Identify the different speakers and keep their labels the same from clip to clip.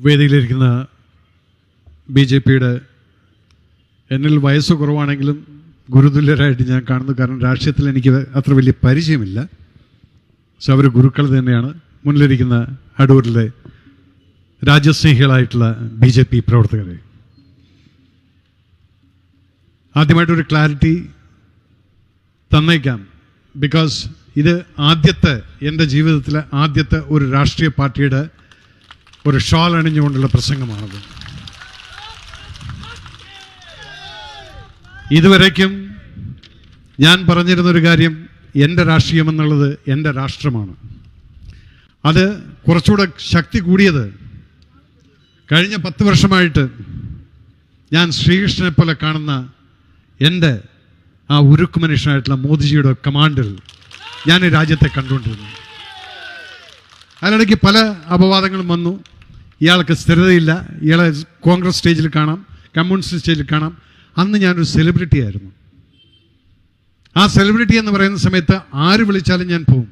Speaker 1: വേദിയിലിരിക്കുന്ന B J പിയുടെ എന്നിൽ വയസ്സ് കുറവാണെങ്കിലും ഗുരുതുല്യരായിട്ട് ഞാൻ കാണുന്നു. കാരണം രാഷ്ട്രീയത്തിൽ എനിക്ക് അത്ര വലിയ പരിചയമില്ല. പക്ഷെ അവർ ഗുരുക്കൾ തന്നെയാണ്. മുന്നിലിരിക്കുന്ന അടൂരിലെ രാജ്യസ്നേഹികളായിട്ടുള്ള ബി ജെ പി പ്രവർത്തകരെ. ആദ്യമായിട്ടൊരു ക്ലാരിറ്റി തന്നേക്കാം. ബിക്കോസ് ഇത് ആദ്യത്തെ എന്റെ ജീവിതത്തിലെ ആദ്യത്തെ ഒരു രാഷ്ട്രീയ പാർട്ടിയുടെ ഒരു ഷാൾ അണിഞ്ഞുകൊണ്ടുള്ള പ്രസംഗമാണത്. ഇതുവരയ്ക്കും ഞാൻ പറഞ്ഞിരുന്നൊരു കാര്യം എന്റെ രാഷ്ട്രീയം എന്നുള്ളത് എന്റെ രാഷ്ട്രമാണ്. അത് കുറച്ചുകൂടെ ശക്തി കൂടിയത് കഴിഞ്ഞ പത്ത് വർഷമായിട്ട് ഞാൻ ശ്രീകൃഷ്ണനെ പോലെ കാണുന്ന എന്റെ ആ ഉരുക്ക് മനുഷ്യനായിട്ടുള്ള മോദിജിയുടെ കമാൻഡിൽ ഞാൻ രാജ്യത്തെ കണ്ടുകൊണ്ടിരുന്നു. അതിനിടയ്ക്ക് പല അപവാദങ്ങളും വന്നു. ഇയാൾക്ക് സ്ഥിരതയില്ല. ഇയാളെ കോൺഗ്രസ് സ്റ്റേജിൽ കാണാം കമ്മ്യൂണിസ്റ്റ് സ്റ്റേജിൽ കാണാം. അന്ന് ഞാനൊരു സെലിബ്രിറ്റി ആയിരുന്നു. ആ സെലിബ്രിറ്റി എന്ന് പറയുന്ന സമയത്ത് ആര് വിളിച്ചാലും ഞാൻ പോവും.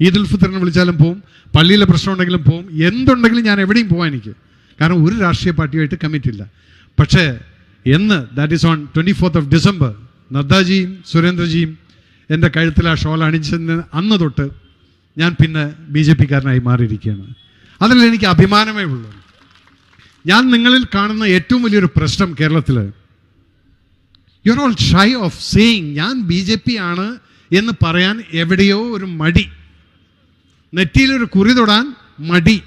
Speaker 1: ഈദുൽ ഫിത്തറിന് വിളിച്ചാലും പോവും. പള്ളിയിലെ പ്രശ്നം ഉണ്ടെങ്കിലും പോവും. എന്തുണ്ടെങ്കിലും ഞാൻ എവിടെയും പോകാൻ എനിക്ക്. കാരണം ഒരു രാഷ്ട്രീയ പാർട്ടിയായിട്ട് കമ്മിറ്റ് ഇല്ല. പക്ഷേ എന്ന് that is on twenty fourth of December നദ്ദാജിയും സുരേന്ദ്രജിയും എന്റെ കഴുത്തിൽ ആ ഷോൾ അണിച്ചതിന് അന്ന് തൊട്ട് ഞാൻ പിന്നെ ബി ജെ പിക്കാരനായി മാറിയിരിക്കുകയാണ്. അതിൽ എനിക്ക് അഭിമാനമേ ഉള്ളൂ. ഞാൻ നിങ്ങളിൽ കാണുന്ന ഏറ്റവും വലിയൊരു പ്രശ്നം കേരളത്തിൽ. You all shy of seeing ഞാൻ ബി ജെ പി ആണ് എന്ന് പറയാൻ എവിടെയോ ഒരു മടി. നെറ്റിയിലൊരു കുറി തൊടാൻ മടി.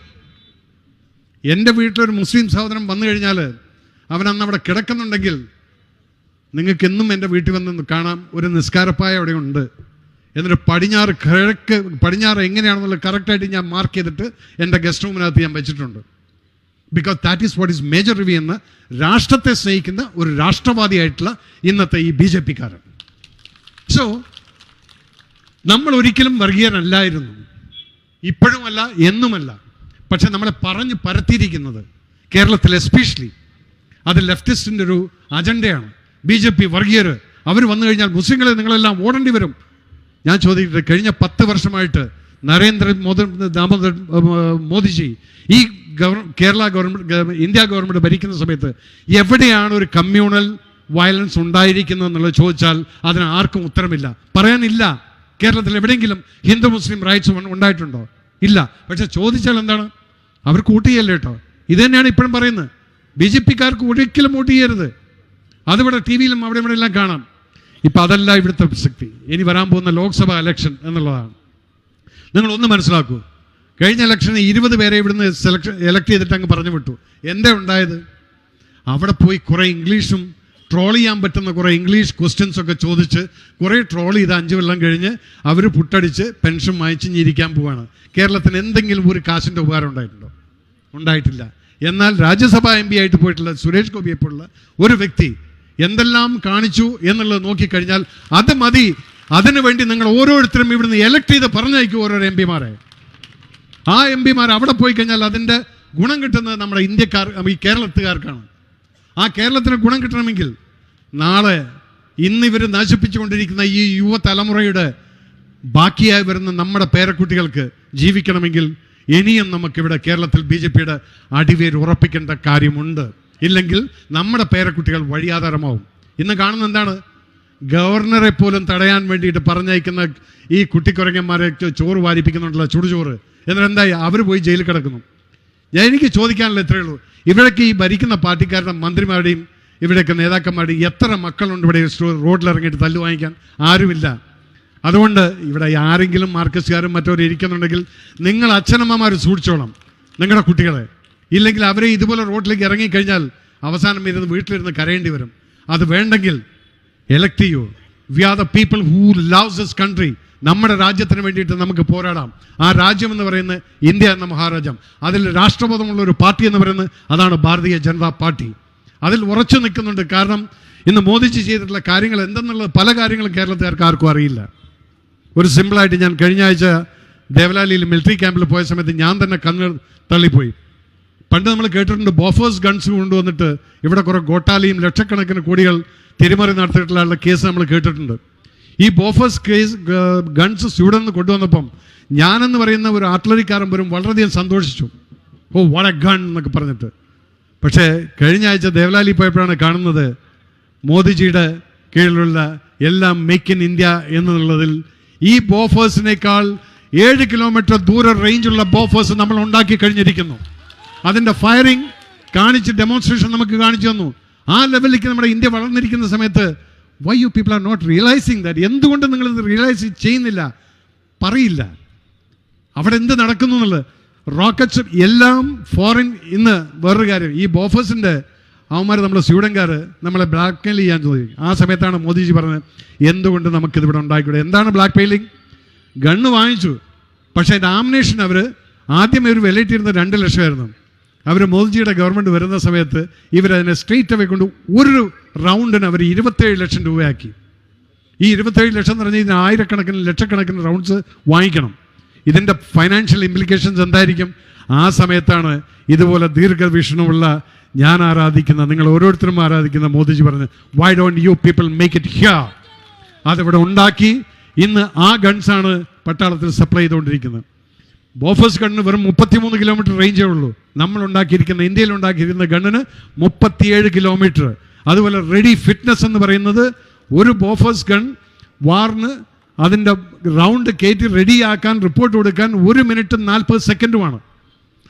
Speaker 1: എന്റെ വീട്ടിലൊരു മുസ്ലിം സഹോദരൻ വന്നു കഴിഞ്ഞാൽ അവൻ അന്ന് അവിടെ കിടക്കുന്നുണ്ടെങ്കിൽ നിങ്ങൾക്കെന്നും എന്റെ വീട്ടിൽ വന്ന് കാണാം. ഒരു നിസ്കാരപ്പായ അവിടെ ഉണ്ട് എന്നിട്ട് പടിഞ്ഞാറ് കിഴക്ക് പടിഞ്ഞാറ് എങ്ങനെയാണെന്നുള്ളത് കറക്റ്റായിട്ട് ഞാൻ മാർക്ക് ചെയ്തിട്ട് എന്റെ ഗസ്റ്റ് റൂമിനകത്ത് ഞാൻ വെച്ചിട്ടുണ്ട്. Because that is what is major review എന്ന് രാഷ്ട്രത്തെ സ്നേഹിക്കുന്ന ഒരു രാഷ്ട്രവാദിയായിട്ടുള്ള ഇന്നത്തെ ഈ ബി ജെ പിക്കാരൻ. സോ നമ്മൾ ഒരിക്കലും വർഗീയരല്ലായിരുന്നു. ഇപ്പോഴുമല്ല എന്നുമല്ല. പക്ഷെ നമ്മളെ പറഞ്ഞ് പരത്തിയിരിക്കുന്നത് കേരളത്തിൽ എസ്പെഷ്യലി അത് ലെഫ്റ്റിസ്റ്റിന്റെ ഒരു അജണ്ടയാണ് ബി ജെ പി വർഗീയർ അവർ വന്നു കഴിഞ്ഞാൽ മുസ്ലിങ്ങളെ നിങ്ങളെല്ലാം ഓടേണ്ടി വരും. ഞാൻ ചോദിക്കട്ടെ കഴിഞ്ഞ പത്ത് വർഷമായിട്ട് നരേന്ദ്ര മോദി ദാമോദർ മോദിജി ഈ ഗവർ കേരള ഗവൺമെന്റ് ഇന്ത്യ ഗവൺമെന്റ് ഭരിക്കുന്ന സമയത്ത് എവിടെയാണ് ഒരു കമ്മ്യൂണൽ വയലൻസ് ഉണ്ടായിരിക്കുന്നത് എന്നുള്ളത് ചോദിച്ചാൽ അതിന് ആർക്കും ഉത്തരമില്ല. പറയാനില്ല. കേരളത്തിൽ എവിടെയെങ്കിലും ഹിന്ദു മുസ്ലിം റൈറ്റ്സ് ഉണ്ടായിട്ടുണ്ടോ? ഇല്ല. പക്ഷെ ചോദിച്ചാൽ എന്താണ്? അവർ കൂട്ടിയല്ലേ കേട്ടോ. ഇത് തന്നെയാണ് ഇപ്പോഴും പറയുന്നത്. ബി ജെ പിക്കാർക്ക് ഒരിക്കലും വോട്ട് ചെയ്യരുത്. അതിവിടെ ടി വിയിലും അവിടെ ഇവിടെ എല്ലാം കാണാം. ഇപ്പം അതല്ല ഇവിടുത്തെ പ്രസക്തി ഇനി വരാൻ പോകുന്ന ലോക്സഭ ഇലക്ഷൻ എന്നുള്ളതാണ്. നിങ്ങൾ ഒന്ന് മനസ്സിലാക്കൂ. കഴിഞ്ഞ ഇലക്ഷന് ഇരുപത് പേരെ ഇവിടുന്ന് സെലക്ഷൻ എലക്ട് ചെയ്തിട്ട് അങ്ങ് പറഞ്ഞു വിട്ടു. എന്താ ഉണ്ടായത്? അവിടെ പോയി കുറേ ഇംഗ്ലീഷും ട്രോൾ ചെയ്യാൻ പറ്റുന്ന കുറേ ഇംഗ്ലീഷ് ക്വസ്റ്റ്യൻസ് ഒക്കെ ചോദിച്ച് കുറേ ട്രോൾ ചെയ്ത് അഞ്ച് വെള്ളം കഴിഞ്ഞ് അവർ പുട്ടടിച്ച് പെൻഷൻ വാങ്ങിച്ച് ഞിരിക്കാൻ പോവാണ്. കേരളത്തിന് എന്തെങ്കിലും ഒരു കാശിന്റെ ഉപകാരം ഉണ്ടായിട്ടുണ്ടോ? ഉണ്ടായിട്ടില്ല. എന്നാൽ രാജ്യസഭാ എം പി ആയിട്ട് പോയിട്ടുള്ള സുരേഷ് ഗോപിയെ ഒരു വ്യക്തി എന്തെല്ലാം കാണിച്ചു എന്നുള്ളത് നോക്കിക്കഴിഞ്ഞാൽ അത് മതി. അതിനുവേണ്ടി നിങ്ങൾ ഓരോരുത്തരും ഇവിടുന്ന് എലക്ട് ചെയ്ത് പറഞ്ഞയക്കും ഓരോരോ എം പിമാരെ ആ എം പിമാർ അവിടെ പോയി കഴിഞ്ഞാൽ അതിന്റെ ഗുണം കിട്ടുന്നത് നമ്മുടെ ഇന്ത്യക്കാർ ഈ കേരളത്തുകാർക്കാണ്. ആ കേരളത്തിന് ഗുണം കിട്ടണമെങ്കിൽ നാളെ ഇന്ന് ഇവർ നശിപ്പിച്ചുകൊണ്ടിരിക്കുന്ന ഈ യുവതലമുറയുടെ ബാക്കിയായി വരുന്ന നമ്മുടെ പേരക്കുട്ടികൾക്ക് ജീവിക്കണമെങ്കിൽ ഇനിയും നമുക്കിവിടെ കേരളത്തിൽ ബി ജെ പിയുടെ അടിവേര് ഉറപ്പിക്കേണ്ട കാര്യമുണ്ട്. ഇല്ലെങ്കിൽ നമ്മുടെ പേരക്കുട്ടികൾ വഴിയാധാരമാവും. ഇന്ന് കാണുന്ന എന്താണ്? ഗവർണറെ പോലും തടയാൻ വേണ്ടിയിട്ട് പറഞ്ഞയക്കുന്ന ഈ കുട്ടിക്കുരങ്ങന്മാരെ ചോറ് വാരിപ്പിക്കുന്നുണ്ടല്ലോ ചുടുചോറ്. എന്നിട്ട് എന്തായി? അവർ പോയി ജയിലിൽ കിടക്കുന്നു. ഞാൻ എനിക്ക് ചോദിക്കാനുള്ള ഇത്രയേ ഉള്ളൂ. ഇവിടേക്ക് ഈ ഭരിക്കുന്ന പാർട്ടിക്കാരുടെ മന്ത്രിമാരുടെയും ഇവിടെയൊക്കെ നേതാക്കന്മാരുടെയും എത്ര മക്കളുണ്ട് ഇവിടെ റോഡിലിറങ്ങിയിട്ട് തല്ലു വാങ്ങിക്കാൻ? ആരുമില്ല. അതുകൊണ്ട് ഇവിടെ ആരെങ്കിലും മാർക്കസ്റ്റുകാരും മറ്റവരും ഇരിക്കുന്നുണ്ടെങ്കിൽ നിങ്ങൾ അച്ഛനമ്മമാർ സൂക്ഷിച്ചോണം. നിങ്ങളുടെ കുട്ടികളെ. ഇല്ലെങ്കിൽ അവരെ ഇതുപോലെ റോഡിലേക്ക് ഇറങ്ങിക്കഴിഞ്ഞാൽ അവസാനം ഇരുന്ന് വീട്ടിലിരുന്ന് കരയേണ്ടി വരും. അത് വേണ്ടെങ്കിൽ എലക്ട് ചെയ്യൂ. We are the people who loves this country നമ്മുടെ രാജ്യത്തിന് വേണ്ടിയിട്ട് നമുക്ക് പോരാടാം. ആ രാജ്യം എന്ന് പറയുന്നത് ഇന്ത്യ എന്ന മഹാരാജ്യം. അതിൽ രാഷ്ട്രബോധമുള്ള ഒരു പാർട്ടി എന്ന് പറയുന്നത് അതാണ് ഭാരതീയ ജനതാ പാർട്ടി. അതിൽ ഉറച്ചു നിൽക്കുന്നുണ്ട്. കാരണം ഇന്ന് മോദിജി ചെയ്തിട്ടുള്ള കാര്യങ്ങൾ എന്തെന്നുള്ളത് പല കാര്യങ്ങളും കേരളത്തുകാർക്ക് ആർക്കും അറിയില്ല. ഒരു സിമ്പിളായിട്ട് ഞാൻ കഴിഞ്ഞ ആഴ്ച ദേവലാലിയിൽ മിലിറ്ററി ക്യാമ്പിൽ പോയ സമയത്ത് ഞാൻ തന്നെ കണ്ണ് തള്ളിപ്പോയി. പണ്ട് നമ്മൾ കേട്ടിട്ടുണ്ട് ബോഫേഴ്സ് ഗൺസ് കൊണ്ടുവന്നിട്ട് ഇവിടെ കുറെ ഗോട്ടാലിയും ലക്ഷക്കണക്കിന് കോടികൾ തിരിമറി നടത്തിയിട്ടുള്ള കേസ് നമ്മൾ കേട്ടിട്ടുണ്ട്. ഈ ബോഫേഴ്സ് കേസ് ഗൺസ് സ്വീഡനിൽ നിന്ന് കൊണ്ടുവന്നപ്പം ഞാനെന്ന് പറയുന്ന ഒരു ആർട്ടിലറിക്കാരൻ പോലും വളരെയധികം സന്തോഷിച്ചു. ഓ എ ഗൺ എന്നൊക്കെ പറഞ്ഞിട്ട്. പക്ഷേ കഴിഞ്ഞ ആഴ്ച ദേവലാലി പോയപ്പോഴാണ് കാണുന്നത് മോദിജിയുടെ കീഴിലുള്ള എല്ലാം മേക്ക് ഇൻ ഇന്ത്യ എന്നുള്ളതിൽ ഈ ബോഫേഴ്സിനേക്കാൾ ഏഴ് കിലോമീറ്റർ ദൂര റേഞ്ചുള്ള ബോഫേഴ്സ് നമ്മൾ ഉണ്ടാക്കി കഴിഞ്ഞിരിക്കുന്നു. അതിന്റെ ഫയറിംഗ് കാണിച്ച് ഡെമോൺസ്ട്രേഷൻ നമുക്ക് കാണിച്ചു തന്നു. ആ ലെവലിലേക്ക് നമ്മുടെ ഇന്ത്യ വളർന്നിരിക്കുന്ന സമയത്ത് why you people are not realizing that എന്തുകൊണ്ട് നിങ്ങൾ ഇത് റിയലൈസ് ചെയ്യുന്നില്ല? പറയില്ല. അവിടെ എന്ത് നടക്കുന്നു എന്നുള്ളത്? റോക്കറ്റ്സ് എല്ലാം ഫോറിൻ ഇന്ന് വേറൊരു കാര്യം. ഈ ബോഫേഴ്സിന്റെ അവന്മാർ നമ്മുടെ സ്വീഡൻകാർ നമ്മളെ ബ്ലാക്ക് മെയിൽ ചെയ്യാൻ ചോദിക്കും ആ സമയത്താണ് മോദിജി പറഞ്ഞത് എന്തുകൊണ്ട് നമുക്കിതിവിടെ ഉണ്ടായിക്കൂടെ? എന്താണ് ബ്ലാക്ക് മെയിലിംഗ് ഗണ്ണ് വാങ്ങിച്ചു. പക്ഷേ അതിന്റെ ആമിനേഷൻ അവർ ആദ്യം ഒരു വിലയിട്ടിരുന്ന രണ്ട് ലക്ഷമായിരുന്നു. അവർ മോദിജിയുടെ ഗവൺമെന്റ് വരുന്ന സമയത്ത് ഇവരതിനെ സ്ട്രെയിറ്റ് അവേ കൊണ്ട് ഒരു റൗണ്ടിന് അവർ ഇരുപത്തേഴ് ലക്ഷം രൂപയാക്കി. ഈ ഇരുപത്തേഴ് ലക്ഷം എന്ന് പറഞ്ഞാൽ ഇതിന് ആയിരക്കണക്കിന് ലക്ഷക്കണക്കിന് റൗണ്ട്സ് വാങ്ങിക്കണം. ഇതിന്റെ ഫൈനാൻഷ്യൽ ഇംപ്ലിക്കേഷൻസ് എന്തായിരിക്കും? ആ സമയത്താണ് ഇതുപോലെ ദീർഘവീക്ഷണമുള്ള ഞാൻ ആരാധിക്കുന്ന നിങ്ങൾ ഓരോരുത്തരും ആരാധിക്കുന്ന മോദിജി പറഞ്ഞു why don't you people make it here അതിവിടെ ഉണ്ടാക്കി. ഇന്ന് ആ ഗൺസാണ് പട്ടാളത്തിൽ സപ്ലൈ ചെയ്തുകൊണ്ടിരിക്കുന്നത്. ബോഫേഴ്സ് ഗണ്ണിന് വെറും മുപ്പത്തിമൂന്ന് കിലോമീറ്റർ റേഞ്ചേ ഉള്ളൂ. നമ്മൾ ഉണ്ടാക്കിയിരിക്കുന്ന ഇന്ത്യയിൽ ഉണ്ടാക്കിയിരിക്കുന്ന ഗണ്ണിന് മുപ്പത്തിയേഴ് കിലോമീറ്റർ അതുപോലെ റെഡി ഫിറ്റ്നസ് എന്ന് പറയുന്നത് ഒരു ബോഫസ് ഗൺ വാറിന് അതിന്റെ റൗണ്ട് കയറ്റി റെഡിയാക്കാൻ റിപ്പോർട്ട് കൊടുക്കാൻ ഒരു മിനിറ്റും നാൽപ്പത് സെക്കൻഡുമാണ്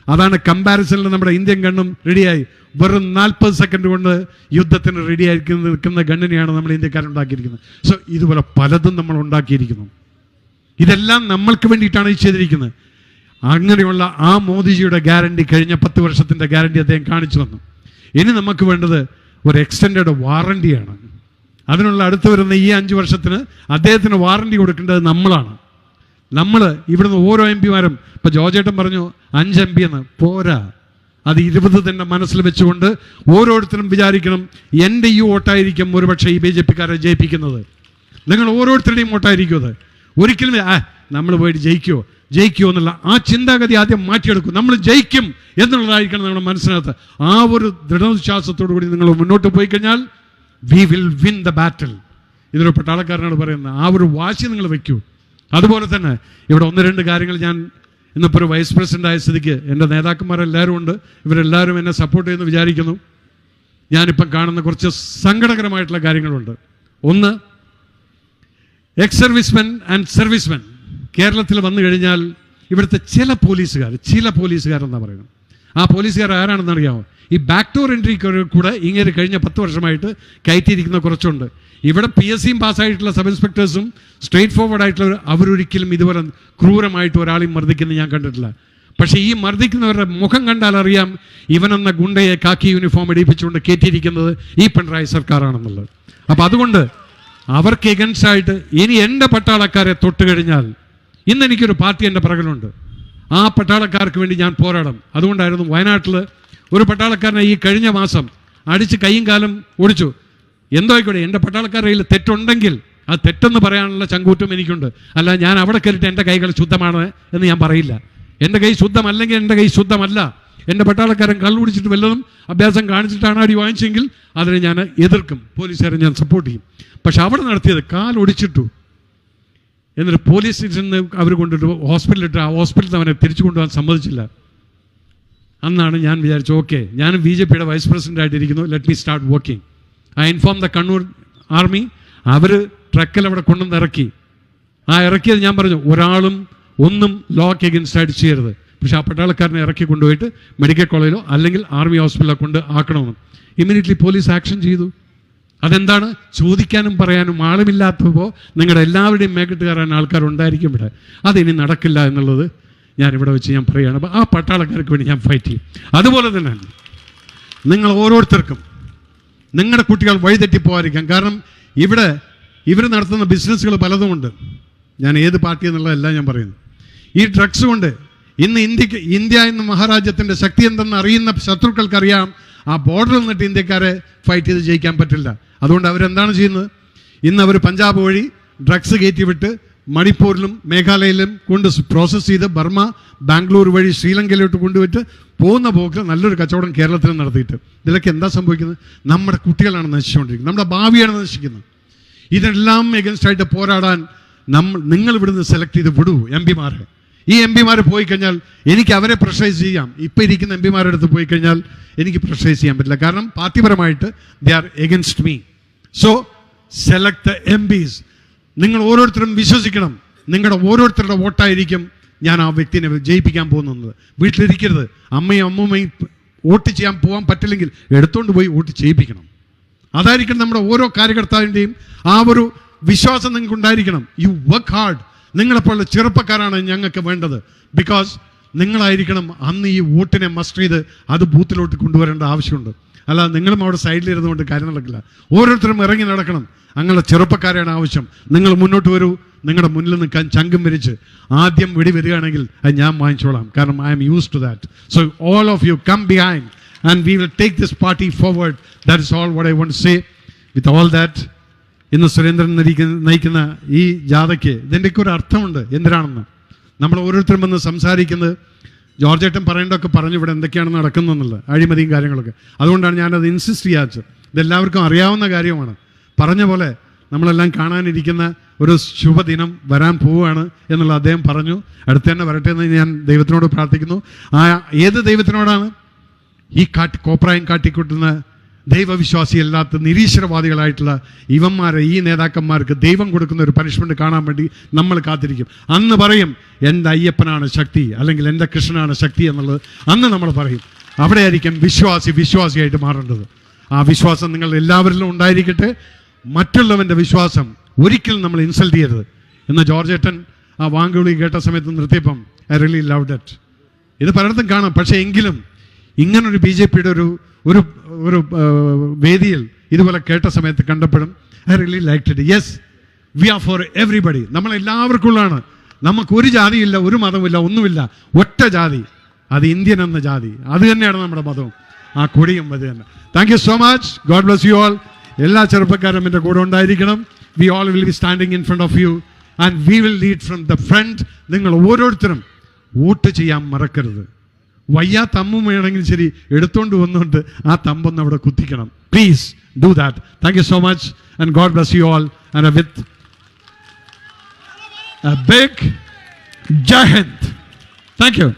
Speaker 1: അതാണ് കമ്പാരിസണിൽ നമ്മുടെ ഇന്ത്യൻ ഗണ്ണും റെഡിയായി വെറും നാൽപ്പത് സെക്കൻഡ് കൊണ്ട് യുദ്ധത്തിന് റെഡിയായി നിൽക്കുന്ന ഗണ്ണിനെയാണ് നമ്മൾ ഇന്ത്യക്കാരുണ്ടാക്കിയിരിക്കുന്നത് സോ ഇതുപോലെ പലതും നമ്മൾ ഉണ്ടാക്കിയിരിക്കുന്നു. ഇതെല്ലാം നമ്മൾക്ക് വേണ്ടിയിട്ടാണ് ചെയ്തിരിക്കുന്നത്. അങ്ങനെയുള്ള ആ മോദിജിയുടെ ഗ്യാരണ്ടി കഴിഞ്ഞ പത്ത് വർഷത്തിന്റെ ഗ്യാരണ്ടി അദ്ദേഹം കാണിച്ചു തന്നു. ഇനി നമുക്ക് വേണ്ടത് ഒരു എക്സ്റ്റൻഡ് വാറണ്ടിയാണ്. അതിനുള്ള അടുത്ത് വരുന്ന ഈ അഞ്ച് വർഷത്തിന് അദ്ദേഹത്തിന് വാറണ്ടി കൊടുക്കേണ്ടത് നമ്മളാണ്. നമ്മൾ ഇവിടുന്ന് ഓരോ എം പിമാരും ഇപ്പം ജോജേട്ടൻ പറഞ്ഞു അഞ്ച് എം പി എന്ന്. പോരാ. അത് ഇരുപത് തന്നെ മനസ്സിൽ വെച്ചുകൊണ്ട് ഓരോരുത്തരും വിചാരിക്കണം എന്റെ ഈ വോട്ടായിരിക്കും ഒരുപക്ഷെ ഈ ബി ജെ പിക്കാരെ ജയിപ്പിക്കുന്നത്. നിങ്ങൾ ഓരോരുത്തരുടെയും വോട്ടായിരിക്കും അത്. ഒരിക്കലും നമ്മൾ പോയിട്ട് ജയിക്കുമോ ജയിക്കുമോ എന്നുള്ള ആ ചിന്താഗതി ആദ്യം മാറ്റിയെടുക്കും. നമ്മൾ ജയിക്കും എന്നുള്ളതായിരിക്കണം നമ്മുടെ മനസ്സിനകത്ത്. ആ ഒരു ദൃഢവിശ്വാസത്തോടു കൂടി നിങ്ങൾ മുന്നോട്ട് പോയി കഴിഞ്ഞാൽ we will win the battle ഇതൊരു പട്ടാളക്കാരനോട് പറയുന്നത് ആ ഒരു വാശി നിങ്ങൾ വയ്ക്കൂ. അതുപോലെ തന്നെ ഇവിടെ ഒന്ന് രണ്ട് കാര്യങ്ങൾ ഞാൻ ഇന്നിപ്പോൾ ഒരു വൈസ് പ്രസിഡന്റ് ആയ സ്ഥിതിക്ക് എന്റെ നേതാക്കന്മാരെല്ലാവരും ഉണ്ട്. ഇവരെല്ലാവരും എന്നെ സപ്പോർട്ട് ചെയ്യുമെന്ന് വിചാരിക്കുന്നു. ഞാനിപ്പം കാണുന്ന കുറച്ച് സങ്കടകരമായിട്ടുള്ള കാര്യങ്ങളുണ്ട്. ഒന്ന് എക്സ് സർവീസ്മെൻ ആൻഡ് സർവീസ്മെൻ കേരളത്തിൽ വന്നു കഴിഞ്ഞാൽ ഇവിടുത്തെ ചില പോലീസുകാർ ചില പോലീസുകാരെന്നാണ് പറയുന്നത്. ആ പോലീസുകാർ ആരാണെന്ന് അറിയാമോ ഈ ബാക്ക് ഡോർ എൻട്രി കൂടെ ഇങ്ങനെ കഴിഞ്ഞ പത്ത് വർഷമായിട്ട് കയറ്റിയിരിക്കുന്ന കുറച്ചുണ്ട്. ഇവിടെ പി എസ് സിയും പാസ്സായിട്ടുള്ള സബ് ഇൻസ്പെക്ടേഴ്സും സ്ട്രേറ്റ് ഫോർവേഡ് ആയിട്ടുള്ള അവരൊരിക്കലും ഇതുപോലെ ക്രൂരമായിട്ട് ഒരാളെയും മർദ്ദിക്കുന്നത് ഞാൻ കണ്ടിട്ടില്ല. പക്ഷേ ഈ മർദ്ദിക്കുന്നവരുടെ മുഖം കണ്ടാൽ അറിയാം ഇവനെന്ന ഗുണ്ടയെ കാക്കി യൂണിഫോം ഇടിപ്പിച്ചുകൊണ്ട് കയറ്റിയിരിക്കുന്നത് ഈ പിണറായി സർക്കാരാണെന്നുള്ളത്. അപ്പം അതുകൊണ്ട് അവർക്ക് എഗൻസ്റ്റായിട്ട് ഇനി എന്റെ പട്ടാളക്കാരെ തൊട്ട് കഴിഞ്ഞാൽ ഇന്ന് എനിക്കൊരു പാർട്ടി എന്റെ പിറകിലുണ്ട്. ആ പട്ടാളക്കാർക്ക് വേണ്ടി ഞാൻ പോരാടും. അതുകൊണ്ടായിരുന്നു വയനാട്ടിൽ ഒരു പട്ടാളക്കാരനെ ഈ കഴിഞ്ഞ മാസം അടിച്ച് കൈയും കാലം ഓടിച്ചു. എന്തോ ആയിക്കോട്ടെ എന്റെ പട്ടാളക്കാരുടെ കയ്യിൽ തെറ്റുണ്ടെങ്കിൽ ആ തെറ്റെന്ന് പറയാനുള്ള ചങ്കൂറ്റം എനിക്കുണ്ട്. അല്ല ഞാൻ അവിടെ കയറിയിട്ട് എന്റെ കൈകൾ ശുദ്ധമാണ് എന്ന് ഞാൻ പറയില്ല. എന്റെ കൈ ശുദ്ധമല്ലെങ്കിൽ എന്റെ കൈ ശുദ്ധമല്ല. എന്റെ പട്ടാളക്കാരൻ കള്ളു കുടിച്ചിട്ട് വല്ലതും അഭ്യാസം കാണിച്ചിട്ടാണ് അടി വാങ്ങിച്ചെങ്കിൽ അതിനെ ഞാൻ എതിർക്കും. പോലീസുകാരെ ഞാൻ സപ്പോർട്ട് ചെയ്യും. പക്ഷെ അവിടെ നടത്തിയത് കാലൊടിച്ചിട്ടു എന്നിട്ട് പോലീസ് സ്റ്റേഷനിൽ അവർ കൊണ്ടിട്ട് ഹോസ്പിറ്റലിലിട്ട് ആ ഹോസ്പിറ്റലിൽ അവനെ തിരിച്ചു കൊണ്ടുപോകാൻ സമ്മതിച്ചില്ല. അന്നാണ് ഞാൻ വിചാരിച്ചു ഓക്കെ ഞാൻ ബി ജെ പിയുടെ vice president ആയിട്ടിരിക്കുന്നു. Let me start working I inform the Kannur army അവർ ട്രക്കിൽ അവിടെ കൊണ്ടുവന്ന് ഇറക്കി. ആ ഇറക്കിയത് ഞാൻ പറഞ്ഞു ഒരാളും ഒന്നും ലോക്ക് എഗൻസ്റ്റ് ആയിട്ട് ചെയ്യരുത്. പക്ഷേ ആ പട്ടാളക്കാരനെ ഇറക്കി കൊണ്ടുപോയിട്ട് മെഡിക്കൽ കോളേജിലോ അല്ലെങ്കിൽ ആർമി ഹോസ്പിറ്റലിലോ കൊണ്ട് ആക്കണമെന്ന്. ഇമ്മീഡിയറ്റ്ലി പോലീസ് ആക്ഷൻ ചെയ്തു. അതെന്താണ്? ചോദിക്കാനും പറയാനും ആളുമില്ലാത്തപ്പോൾ നിങ്ങളുടെ എല്ലാവരുടെയും മേക്കിട്ട് കയറാൻ ആൾക്കാരുണ്ടായിരിക്കും ഇവിടെ. അതിനി നടക്കില്ല എന്നുള്ളത് ഞാൻ ഇവിടെ വെച്ച് ഞാൻ പറയുകയാണ്. അപ്പോൾ ആ പട്ടാളക്കാർക്ക് വേണ്ടി ഞാൻ ഫൈറ്റ് ചെയ്യും. അതുപോലെ തന്നെ നിങ്ങൾ ഓരോരുത്തർക്കും നിങ്ങളുടെ കുട്ടികൾ വഴിതെറ്റി പോകാതിരിക്കാം കാരണം ഇവിടെ ഇവർ നടത്തുന്ന ബിസിനസ്സുകൾ പലതുമുണ്ട് ഞാൻ ഏത് പാർട്ടി എന്നുള്ളതല്ല ഞാൻ പറയുന്നു. ഈ ഡ്രഗ്സ് കൊണ്ട് ഇന്ന് ഇന്ത്യയ്ക്ക് ഇന്ത്യ എന്ന മഹാരാജ്യത്തിന്റെ ശക്തി എന്തെന്ന് അറിയുന്ന ശത്രുക്കൾക്കറിയാം. ആ ബോർഡറിൽ നിന്നിട്ട് ഇന്ത്യക്കാരെ ഫൈറ്റ് ചെയ്ത് ജയിക്കാൻ പറ്റില്ല. അതുകൊണ്ട് അവരെന്താണ് ചെയ്യുന്നത്? ഇന്ന് അവർ പഞ്ചാബ് വഴി ഡ്രഗ്സ് കയറ്റിവിട്ട് മണിപ്പൂരിലും മേഘാലയയിലും കൊണ്ട് പ്രോസസ്സ് ചെയ്ത് ബർമ്മ ബാംഗ്ലൂർ വഴി ശ്രീലങ്കയിലോട്ട് കൊണ്ടുപോയിട്ട് പോകുന്ന പോക്കിൽ നല്ലൊരു കച്ചവടം കേരളത്തിൽ നടത്തിയിട്ട്. ഇതിലൊക്കെ എന്താ സംഭവിക്കുന്നത്? നമ്മുടെ കുട്ടികളാണ് നശിച്ചുകൊണ്ടിരിക്കുന്നത്. നമ്മുടെ ഭാവിയാണ് നശിക്കുന്നത്. ഇതെല്ലാം എഗൻസ്റ്റായിട്ട് പോരാടാൻ നമ്മൾ നിങ്ങൾ ഇവിടുന്ന് സെലക്ട് ചെയ്ത് വിടൂ എം പിമാരെ. ഈ എം പിമാർ പോയി കഴിഞ്ഞാൽ എനിക്ക് അവരെ പ്രഷറൈസ് ചെയ്യാം. ഇപ്പം ഇരിക്കുന്ന എം പിമാരുടെ അടുത്ത് പോയി കഴിഞ്ഞാൽ എനിക്ക് പ്രഷറൈസ് ചെയ്യാൻ പറ്റില്ല. കാരണം പാർട്ടിപരമായിട്ട് they are against me so select the M Ps നിങ്ങൾ ഓരോരുത്തരും വിശ്വസിക്കണം. നിങ്ങളുടെ ഓരോരുത്തരുടെ വോട്ടായിരിക്കും ഞാൻ ആ വ്യക്തിനെ ജയിപ്പിക്കാൻ പോകുന്നത്. വീട്ടിലിരിക്കരുത്. അമ്മയും അമ്മൂമ്മയും വോട്ട് ചെയ്യാൻ പോകാൻ പറ്റില്ലെങ്കിൽ എടുത്തുകൊണ്ട് പോയി വോട്ട് ചെയ്യിപ്പിക്കണം. അതായിരിക്കണം നമ്മുടെ ഓരോ കാര്യകർത്താവിന്റെയും ആ ഒരു വിശ്വാസം നിങ്ങൾക്ക് ഉണ്ടായിരിക്കണം യു വർക്ക് ഹാർഡ് നിങ്ങളെപ്പോലുള്ള ചെറുപ്പക്കാരാണ് ഞങ്ങൾക്ക് വേണ്ടത്. ബിക്കോസ് നിങ്ങളായിരിക്കണം അന്ന് ഈ വോട്ടിനെ മസ്റ്റർ ചെയ്ത് അത് ബൂത്തിലോട്ട് കൊണ്ടുവരേണ്ട ആവശ്യമുണ്ട്. അല്ല നിങ്ങളും അവിടെ സൈഡിലിരുന്നുകൊണ്ട് കാര്യം നടക്കില്ല. ഓരോരുത്തരും ഇറങ്ങി നടക്കണം. അങ്ങനെ ചെറുപ്പക്കാരെയാണ് ആവശ്യം. നിങ്ങൾ മുന്നോട്ട് വരൂ. നിങ്ങളുടെ മുന്നിൽ നിൽക്കാൻ ചങ്കം വരിച്ച് ആദ്യം വെടി വരികയാണെങ്കിൽ അത് ഞാൻ വാങ്ങിച്ചോളാം. കാരണം I'm use to that so all of you come behind and we will take this party forward that is all what I want say with all that ഇന്ന് സുരേന്ദ്രൻ നയിക്കുന്ന ഈ ജാഥയ്ക്ക് ഇതിന്റെയൊക്കെ ഒരു അർത്ഥമുണ്ട് എന്തിനാണെന്ന്? നമ്മൾ ഓരോരുത്തരും വന്ന് സംസാരിക്കുന്നത് ജോർജ് ഏട്ടൻ പറയേണ്ടതൊക്കെ പറഞ്ഞു ഇവിടെ എന്തൊക്കെയാണ് നടക്കുന്നത് നടക്കുന്നതെന്നുള്ളത് അഴിമതിയും കാര്യങ്ങളൊക്കെ. അതുകൊണ്ടാണ് ഞാനത് ഇൻസിസ്റ്റ് ചെയ്യാച്ചത് ഇതെല്ലാവർക്കും അറിയാവുന്ന കാര്യമാണ്. പറഞ്ഞ പോലെ നമ്മളെല്ലാം കാണാനിരിക്കുന്ന ഒരു ശുഭദിനം വരാൻ പോവുകയാണ് എന്നുള്ള അദ്ദേഹം പറഞ്ഞു. അടുത്ത് തന്നെ വരട്ടെ എന്ന് ഞാൻ ദൈവത്തിനോട് പ്രാർത്ഥിക്കുന്നു. ആ ഏത് ദൈവത്തിനോടാണ്? ഈ കാട്ടി കോപ്രായം കാട്ടിക്കൂട്ടുന്ന ദൈവവിശ്വാസിയല്ലാത്ത നിരീശ്വരവാദികളായിട്ടുള്ള ഇവന്മാരെ ഈ നേതാക്കന്മാർക്ക് ദൈവം കൊടുക്കുന്ന ഒരു പനിഷ്മെന്റ് കാണാൻ വേണ്ടി നമ്മൾ കാത്തിരിക്കും. അന്ന് പറയും എന്റെ അയ്യപ്പനാണ് ശക്തി അല്ലെങ്കിൽ എന്റെ കൃഷ്ണനാണ് ശക്തി എന്നുള്ളത്. അന്ന് നമ്മൾ പറയും അവിടെയായിരിക്കും വിശ്വാസി വിശ്വാസിയായിട്ട് മാറേണ്ടത്. ആ വിശ്വാസം നിങ്ങൾ എല്ലാവരിലും ഉണ്ടായിരിക്കട്ടെ. മറ്റുള്ളവന്റെ വിശ്വാസം ഒരിക്കലും നമ്മൾ ഇൻസൾട്ട് ചെയ്യരുത്. എന്ന ജോർജ് ഏട്ടൻ ആ വാങ്കുവിളി കേട്ട സമയത്ത് നിർത്തിയപ്പം ഐ റിയലി ലവ് ഡറ്റ് ഇത് പലയിടത്തും കാണാം. പക്ഷേ എങ്കിലും ഇങ്ങനൊരു ബി ജെ പിയുടെ ഒരു ഒരു ഒരു വേദിയിൽ ഇതുപോലെ കേട്ട സമയത്ത് കണ്ടപ്പോഴും I really like it yes we are for everybody നമ്മൾ എല്ലാവർക്കും നമുക്ക് ഒരു ജാതിയില്ല ഒരു മതമില്ല ഒന്നുമില്ല. ഒറ്റ ജാതി. അത് ഇന്ത്യൻ എന്ന ജാതി. അത് തന്നെയാണ് നമ്മുടെ മതവും. ആ കൊടിയും അത് തന്നെ. Thank you so much God bless you all എല്ലാ ചെറുപ്പക്കാരും എന്റെ കൂടെ ഉണ്ടായിരിക്കണം. We all will be standing in front of you and we will lead from the front നിങ്ങൾ ഓരോരുത്തരും വോട്ട് ചെയ്യാൻ മറക്കരുത്. വയ്യാത്ത തമ്മും വേണമെങ്കിൽ ശരി എടുത്തോണ്ട് വന്നുകൊണ്ട് ആ തമ്പൊന്ന് അവിടെ കുത്തിക്കണം. Please do that thank you so much and God bless you all and with big Jai Hind thank you